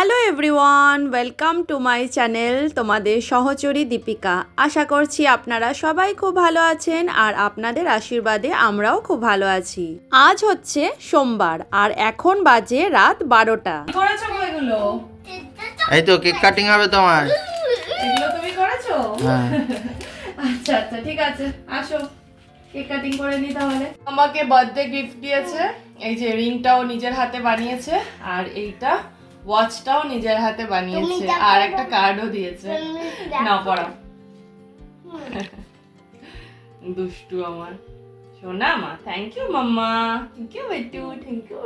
Hello everyone welcome to my channel তোমাদের সহচরী দীপিকা। আশা করছি আপনারা সবাই খুব ভালো আছেন আর আপনাদের আশীর্বাদে আমরাও খুব ভালো আছি। আজ হচ্ছে সোমবার আর এখন বাজে রাত বারোটা। এই তো কেক কাটিং হবে তোমার। এগুলো তুমি করেছ? হ্যাঁ। আচ্ছা আচ্ছা ঠিক আছে আসো। কেক কাটিং করে নি তাহলে। আমাকে বার্থডে গিফট দিয়েছে। এই যে রিংটাও নিজের হাতে বানিয়েছে। আর এইটা ওয়াচটাও নিজের হাতে বানিয়েছে আর একটা কার্ডও দিয়েছে। না পড়া দুষ্টু আমার। সোনা মা thank you mamma. Thank you বেটু থ্যাংক ইউ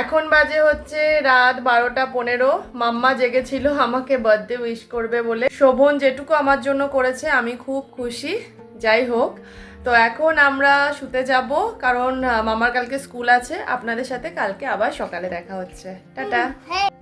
এখন বাজে হচ্ছে রাত বারোটা পনেরো। মাম্মা জেগেছিল আমাকে বার্থডে উইশ করবে বলে। শোভন যেটুকু আমার জন্য করেছে আমি খুব খুশি। যাই হোক তো এখন আমরা শুতে যাব কারণ মামার কালকে স্কুল আছে। আপনাদের সাথে কালকে আবার সকালে দেখা হচ্ছে। টাটা।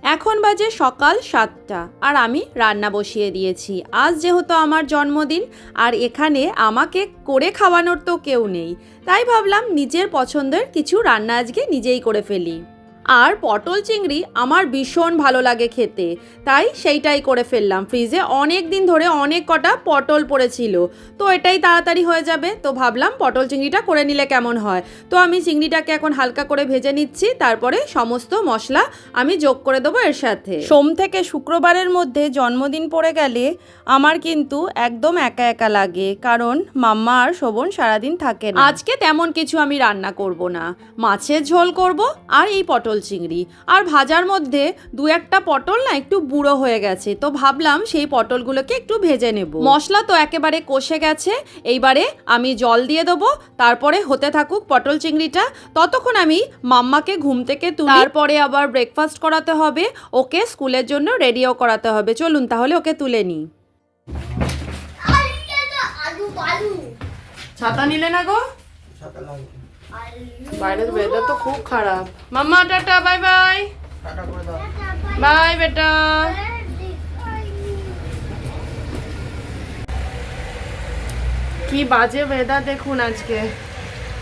এখন বাজে সকাল সাতটা আর আমি রান্না বসিয়ে দিয়েছি। আজ যেহেতু আমার জন্মদিন, আর এখানে আমাকে করে খাওয়ানোর তো কেউ নেই, তাই ভাবলাম নিজের পছন্দের কিছু রান্না আজকে নিজেই করে ফেলি। আর পটল চিংড়ি আমার ভীষণ ভালো লাগে খেতে। তাই সেইটাই করে ফেললাম। ফ্রিজে অনেক দিন ধরে অনেক কটা পটল পড়েছিল। তো এটাই তাড়াতাড়ি হয়ে যাবে। তো ভাবলাম পটল চিংড়িটা করে নিলে কেমন হয়? তো আমি চিংড়িটাকে এখন হালকা করে ভেজে নিচ্ছি। তারপরে সমস্ত মশলা আমি যোগ করে দেবো এর সাথে। সোম থেকে শুক্রবারের মধ্যে জন্মদিন পড়ে গেলে আমার কিন্তু একদম একা একা লাগে। কারণ মাম্মা আর শোভন সারাদিন থাকে আজকে তেমন কিছু আমি রান্না করব না। মাছের ঝোল করব আর এই পটল চিংড়ি। আর ভাজার মধ্যে দু একটা পটল না একটু বুড়ো হয়ে গেছে তো ভাবলাম সেই পটলগুলোকে একটু ভেজে নেব। মশলা তো একেবারে কষে গেছে এইবারে আমি জল দিয়ে দেবো তারপরে হতে থাকুক পটল চিংড়িটা ততক্ষণ আমি মাম্মাকে ঘুম থেকে তুলি। তারপরে আবার ব্রেকফাস্ট করাতে হবে ওকে স্কুলের জন্য রেডিও করাতে হবে। চলুন তাহলে ওকে তুলে নিই। ছাতা নিলে না গো? বাইরের ওয়েদার তো খুব খারাপ। Mamma tata bye bye tata করে দাও। বাই বেটা। কি বাজে ওয়েদার দেখুন আজকে।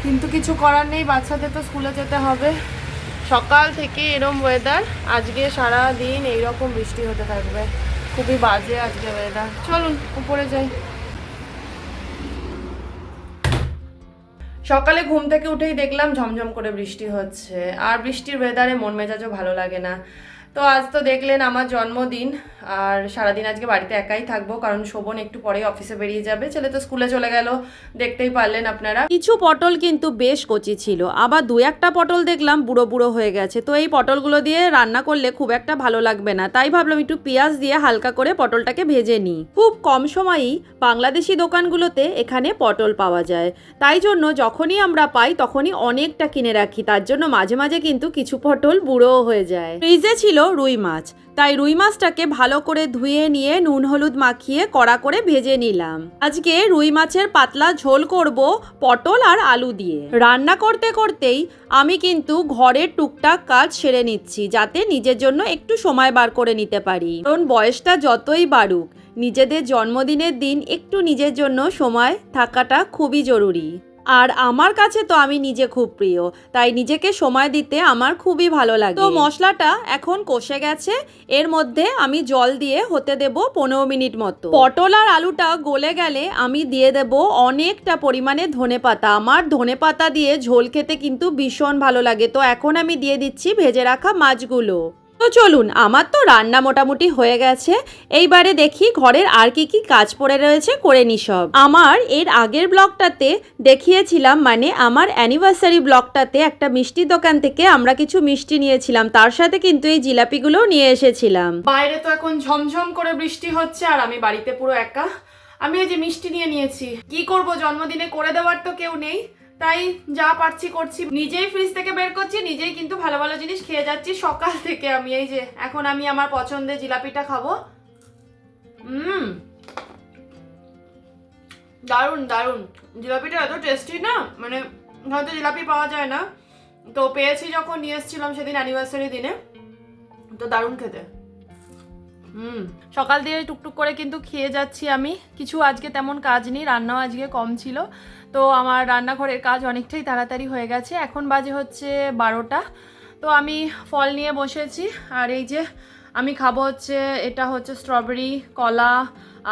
কিন্তু কিছু করার নেই বাচ্চাদের তো স্কুলে যেতে হবে। সকাল থেকে এরম ওয়েদার আজকে সারা দিন এইরকম বৃষ্টি হতে থাকবে। খুবই বাজে আজকে ওয়েদার চলুন উপরে যাই। সকালে ঘুম থেকে উঠেই দেখলাম ঝমঝম করে বৃষ্টি হচ্ছে। আর বৃষ্টির ওয়েদারে মন মেজাজও ভালো লাগে না। তো আজ তো দেখলেন আমার জন্মদিন, আর সারাদিন আজকে বাড়িতে একাই থাকব, কারণ শোভন একটু পরেই অফিসে বেরিয়ে যাবে। ছেলে তো স্কুলে চলে গেল, দেখতেই পারলেন আপনারা। কিছু পটল কিন্তু বেশ কচি ছিল, আবার দু একটা পটল দেখলাম বুড়ো বুড়ো হয়ে গেছে। তো এই পটলগুলো দিয়ে রান্না করলে খুব একটা ভালো লাগবে না, তাই ভাবলাম একটু পেঁয়াজ দিয়ে হালকা করে পটলটাকে ভেজে নিই। খুব কম সময়ই বাংলাদেশি দোকানগুলোতে এখানে পটল পাওয়া যায়। তাই জন্য যখনই আমরা পাই তখনই অনেকটা কিনে রাখি, তার জন্য মাঝে মাঝে কিন্তু কিছু পটল বুড়োও হয়ে যায়। ফ্রিজে ছিল রুই মাছ। তাই রুই মাছটাকে ভালো করে ধুয়ে নিয়ে নুন হলুদ মাখিয়ে কড়া করে ভেজে নিলাম। আজকে রুই মাছের পাতলা ঝোল করব পটল আর আলু দিয়ে। রান্না করতে করতেই আমি কিন্তু ঘরের টুকটাক কাজ সেরে নিচ্ছি, যাতে নিজের জন্য একটু সময় বার করে নিতে পারি। কারণ বয়সটা যতই বাড়ুক, নিজেদের জন্মদিনের দিন একটু নিজের জন্য সময় থাকাটা খুবই জরুরি। আর আমার কাছে তো আমি নিজে খুব প্রিয়, তাই নিজেকে সময় দিতে আমার খুবই ভালো লাগে। তো মশলাটা এখন কষে গেছে, এর মধ্যে আমি জল দিয়ে হতে দেব পনেরো মিনিট মতো। পটল আর আলুটা গলে গেলে আমি দিয়ে দেব অনেকটা পরিমাণে ধনে পাতা। আমার ধনে পাতা দিয়ে ঝোল খেতে কিন্তু ভীষণ ভালো লাগে, তো এখন আমি দিয়ে দিচ্ছি ভেজে রাখা মাছগুলো। তো চলুন, আমার তো রান্না মোটামুটি হয়ে গেছে। এইবারে দেখি ঘরের আর কি কি কাজ পড়ে রয়েছে, করে নি সব। আমার এর আগের ব্লগটাতে দেখিয়েছিলাম মানে আমার অ্যানিভার্সারি ব্লগটাতে একটা মিষ্টি দোকান থেকে আমরা কিছু মিষ্টি নিয়েছিলাম, তার সাথে কিন্তু এই জিলাপিগুলো নিয়ে এসেছিলাম। বাইরে তো এখন ঝমঝম করে বৃষ্টি হচ্ছে, আর আমি বাড়িতে পুরো একা। আমি এই যে মিষ্টি নিয়ে নিয়েছি, কি করব? জন্মদিনে করে দেওয়ার তো কেউ নেই। তাই যা পারছি করছি। নিজেই ফ্রিজ থেকে বের করছি, নিজেই কিন্তু ভালো ভালো জিনিস খেয়ে যাচ্ছি। সকাল থেকে আমি এই যে, এখন আমি আমার পছন্দের জিলাপিটা খাব। হুম দারুণ দারুণ। জিলাপিটা এত টেস্টি না? মানে হয়তো জিলাপি পাওয়া যায় না। তো পেয়েছি যখন নিয়ে এসেছিলাম সেদিন অ্যানিভার্সারি দিনে। তো দারুণ খেতে। হুম, সকাল দিয়ে টুকটুক করে কিন্তু খেয়ে যাচ্ছি আমি। কিছু আজকে তেমন কাজ নেই, রান্নাও আজকে কম ছিল। তো আমার রান্নাঘরের কাজ অনেকটাই তাড়াতাড়ি হয়ে গেছে। এখন বাজে হচ্ছে বারোটা। তো আমি ফল নিয়ে বসেছি, আর এই যে আমি খাব হচ্ছে, এটা হচ্ছে স্ট্রবেরি কলা,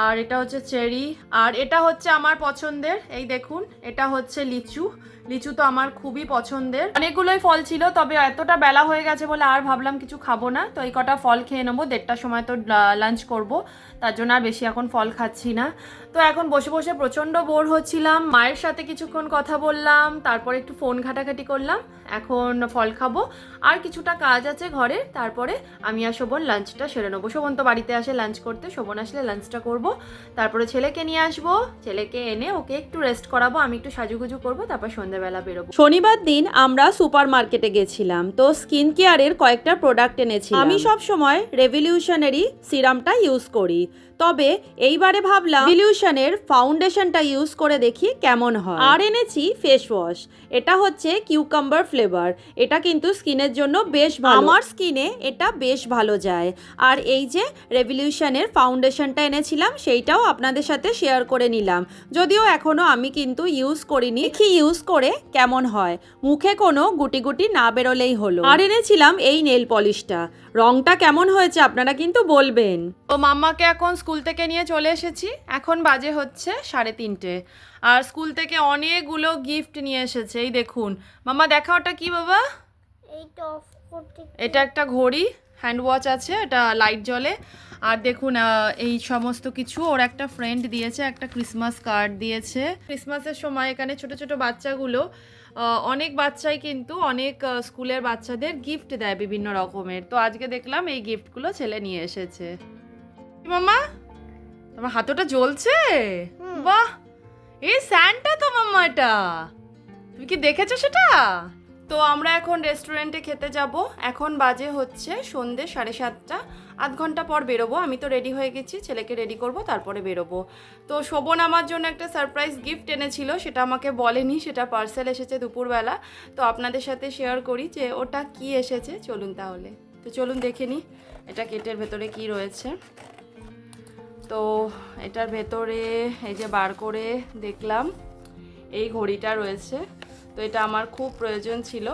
আর এটা হচ্ছে চেরি, আর এটা হচ্ছে আমার পছন্দের, এই দেখুন, এটা হচ্ছে লিচু। লিচু তো আমার খুবই পছন্দের। অনেকগুলোই ফল ছিল, তবে এতটা বেলা হয়ে গেছে বলে আর ভাবলাম কিছু খাব না। তো এই কটা ফল খেয়ে নেব, দেড়টার সময় তো লাঞ্চ করব। তার জন্য আর বেশি এখন ফল খাচ্ছি না। তো এখন বসে বসে প্রচণ্ড বোর হচ্ছিলাম। মায়ের সাথে কিছুক্ষণ কথা বললাম, তারপরে একটু ফোন ঘাটাঘাটি করলাম। এখন ফল খাব। আর কিছুটা কাজ আছে ঘরে, তারপরে আমি আর শোভন লাঞ্চটা সেরে নেব। শোভন তো বাড়িতে আসে লাঞ্চ করতে, শোভন আসলে লাঞ্চটা করব। তারপরে ছেলেকে নিয়ে আসব। ছেলেকে এনে ওকে একটু রেস্ট করাবো, আমি একটু সাজুগুজু করব, তারপর সন্ধ্যাবেলা বেরোবো। শনিবার দিন আমরা সুপার মার্কেটে গেছিলাম, তো স্কিন কেয়ারের কয়েকটা প্রোডাক্ট এনেছি আমি সব সময় রেভলিউশনারি সিরামটা ইউজ করি। তবে এইবারে ভাবলাম রিলিউশনের ফাউন্ডেশনটা ইউজ করে দেখি কেমন হয়। আর এনেছি ফেস ওয়াশ এটা হচ্ছে কিউকাম্বার ফ্লেভার এটা কিন্তু স্কিনের জন্য বেশ ভালো। আমার স্কিনে এটা বেশ ভালো যায়। আর এই যে রেভলিউশনের ফাউন্ডেশনটা এনেছিলাম, সেইটাও আপনাদের সাথে শেয়ার করে নিলাম। যদিও এখনও আমি কিন্তু ইউজ করিনি। কি ইউজ করে কেমন হয়। মুখে কোনো গুটি গুটি না বেরোলেই হলো। আর এনেছিলাম এই নেল পলিশটা রংটা কেমন হয়েছে আপনারা কিন্তু বলবেন। তো মাম্মাকে এখন স্কুল থেকে নিয়ে চলে এসেছি। এখন বাজে হচ্ছে সাড়ে তিনটে। আর স্কুল থেকে অনেকগুলো গিফট নিয়ে এসেছে। এই দেখুন। মামা দেখা ওটা কি বাবা? এটা একটা ঘড়ি। হ্যান্ড ওয়াচ আছে এটা লাইট জ্বলে। আর দেখুন এই সমস্ত কিছু ওর একটা ফ্রেন্ড দিয়েছে একটা ক্রিসমাস কার্ড দিয়েছে। ক্রিসমাসের সময় এখানে ছোট ছোট বাচ্চাগুলো অনেক বাচ্চাই কিন্তু অনেক স্কুলের বাচ্চাদের গিফট দেয় বিভিন্ন রকমের। তো আজকে দেখলাম এই গিফটগুলো ছেলে নিয়ে এসেছে। কি মাম্মা তোমার হাতটা জ্বলছে? বাহ! এই স্যান্ডটা তো মাম্মা এটা তুমি কি দেখেছ সেটা? তো আমরা এখন রেস্টুরেন্টে খেতে যাব। এখন বাজে হচ্ছে সন্ধে সাড়ে সাতটা। আধ ঘণ্টা পর বেরোবো। আমি তো রেডি হয়ে গেছি ছেলেকে রেডি করব তারপরে বেরোবো। তো শোভন আমার জন্য একটা সারপ্রাইজ গিফট এনেছিল। সেটা আমাকে বলেনি সেটা পার্সেল এসেছে দুপুরবেলা। তো আপনাদের সাথে শেয়ার করি যে ওটা কি এসেছে। চলুন তাহলে। তো চলুন দেখে নিই এটা কেটের ভেতরে কি রয়েছে। তো এটার ভেতরে এই যে বার করে দেখলাম, এই ঘড়িটা রয়েছে। তো এটা আমার খুব প্রয়োজন ছিল।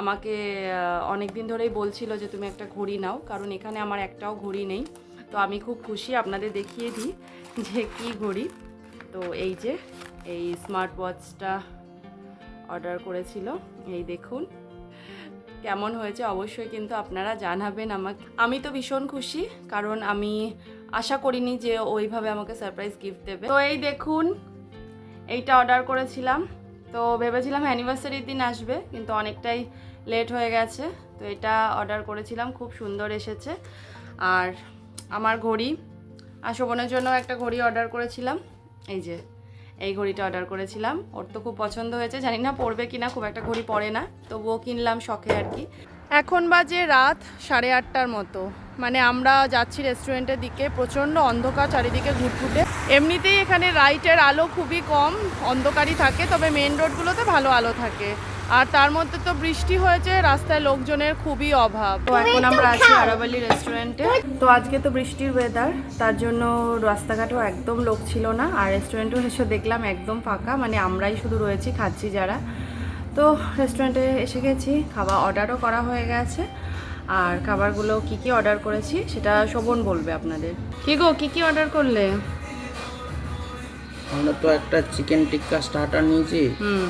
আমাকে অনেক দিন ধরেই বলছিল যে তুমি একটা ঘড়ি নাও, কারণ এখানে আমার একটাও ঘড়ি নেই। তো আমি খুব খুশি আপনাদের দেখিয়ে দিই যে কি ঘড়ি। তো এই যে, এই স্মার্ট ওয়াচটা অর্ডার করেছিল। এই দেখুন, কেমন হয়েছে অবশ্যই কিন্তু আপনারা জানাবেন আমাকে। আমি তো ভীষণ খুশি, কারণ আমি আশা করিনি যে ওইভাবে আমাকে সারপ্রাইজ গিফট দেবে। তো এই দেখুন, এইটা অর্ডার করেছিলাম। তো ভেবেছিলাম অ্যানিভার্সারির দিন আসবে, কিন্তু অনেকটাই লেট হয়ে গেছে। তো এটা অর্ডার করেছিলাম, খুব সুন্দর এসেছে। আর আমার ঘড়ি, আর শোভনের জন্য একটা ঘড়ি অর্ডার করেছিলাম। এই যে, এই ঘড়িটা অর্ডার করেছিলাম। ওর তো খুব পছন্দ হয়েছে, জানি না পড়বে কি না খুব একটা ঘড়ি পরে না। তবুও কিনলাম শখে আর কি। এখন বাজে রাত সাড়ে আটটার মতো। মানে আমরা যাচ্ছি রেস্টুরেন্টের দিকে প্রচণ্ড অন্ধকার চারিদিকে ঘুটঘুটে এমনিতেই এখানে রাইটের আলো খুবই কম অন্ধকারই থাকে তবে মেন রোডগুলোতে ভালো আলো থাকে। আর তার মধ্যে তো বৃষ্টি হয়েছে রাস্তায় লোকজনের খুবই অভাব। তো এখন আমরা আছি আরাবালি রেস্টুরেন্টে তো আজকে তো বৃষ্টির ওয়েদার তার জন্য রাস্তাঘাটেও একদম লোক ছিল না আর রেস্টুরেন্টও এসে দেখলাম একদম ফাঁকা মানে আমরাই শুধু রয়েছি খাচ্ছি যারা। তো রেস্টুরেন্টে এসে গেছি খাবার অর্ডারও করা হয়ে গেছে। আর খাবারগুলো কি কি অর্ডার করেছি সেটা শোভন বলবে আপনাদের। কি গো কি কি অর্ডার করলে? আমরা তো একটা চিকেন টিক্কা স্টার্টার নিয়েছি। হুম।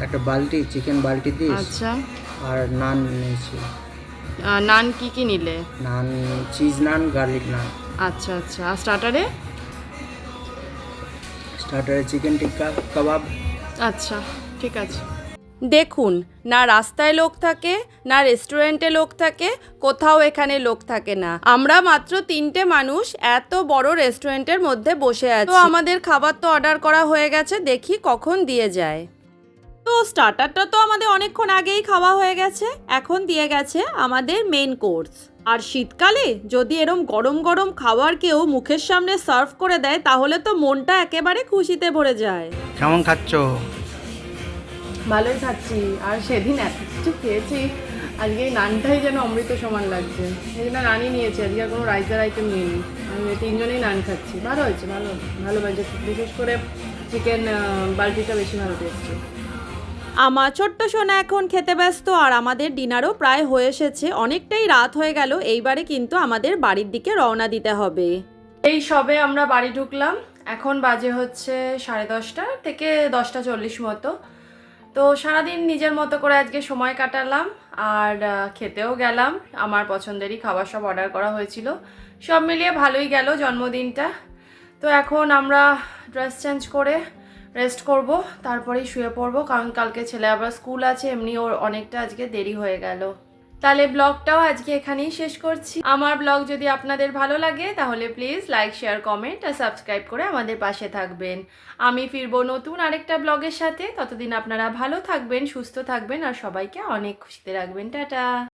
একটা বালতি চিকেন বালতি দিস। আচ্ছা। আর নান নিয়েছি। নান কি কি নিলে? নান চিজ নান গার্লিক নান আচ্ছা আচ্ছা। আর স্টার্টারে স্টার্টারে চিকেন টিক্কা কাবাব আচ্ছা ঠিক আছে। দেখুন, না রাস্তায় লোক থাকে, না রেস্টুরেন্টে লোক থাকে, কোথাও এখানে লোক থাকে না। আমরা মাত্র তিনটে মানুষ এত বড় রেস্টুরেন্টের মধ্যে বসে আছি। তো আমাদের খাবার তো অর্ডার করা হয়ে গেছে, দেখি কখন দিয়ে যায়। তো স্টার্টারটা তো আমাদের অনেকক্ষণ আগেই খাওয়া হয়ে গেছে, এখন দিয়ে গেছে আমাদের মেন কোর্স আর শীতকালে যদি এরম গরম গরম খাবার কেউ মুখের সামনে সার্ভ করে দেয়, তাহলে তো মনটা একেবারে খুশিতে ভরে যায়। কেমন খাচ্ছ? ভালোই খাচ্ছি। আর সেদিন এত কিছু খেয়েছি আজকে এই নানটাই যেন অমৃত সমান লাগছে। এই জন্য নানই নিয়েছি আজকে আর কোনো রাইসের আইটেম নিইনি। আমি তিনজনেই নান খাচ্ছি। ভালো হয়েছে ভালো ভালো লাগছে বিশেষ করে চিকেন বালতিটা বেশি ভালো টেস্টি। আমার ছোট্ট সোনা এখন খেতে ব্যস্ত আর আমাদের ডিনারও প্রায় হয়ে এসেছে। অনেকটাই রাত হয়ে গেল এইবারে কিন্তু আমাদের বাড়ির দিকে রওনা দিতে হবে। এই সবে আমরা বাড়ি ঢুকলাম। এখন বাজে হচ্ছে সাড়ে দশটা থেকে দশটা চল্লিশ মতো। তো সারাদিন নিজের মতো করে আজকে সময় কাটালাম আর খেতেও গেলাম। আমার পছন্দেরই খাবার সব অর্ডার করা হয়েছিল। সব মিলিয়ে ভালোই গেল জন্মদিনটা। তো এখন আমরা ড্রেস চেঞ্জ করে রেস্ট করব, তারপরেই শুয়ে পড়ব। কারণ কালকে ছেলে আবার স্কুল আছে, এমনি ওর অনেকটা আজকে দেরি হয়ে গেল। তাহলে ব্লগটাও আজকে এখানেই শেষ করছি। আমার ব্লগ যদি আপনাদের ভালো লাগে, তাহলে প্লিজ লাইক শেয়ার কমেন্ট আর সাবস্ক্রাইব করে আমাদের পাশে থাকবেন। আমি ফিরব নতুন আরেকটা ব্লগের সাথে। ততদিন আপনারা ভালো থাকবেন, সুস্থ থাকবেন আর সবাইকে অনেক খুশিতে রাখবেন। টাটা!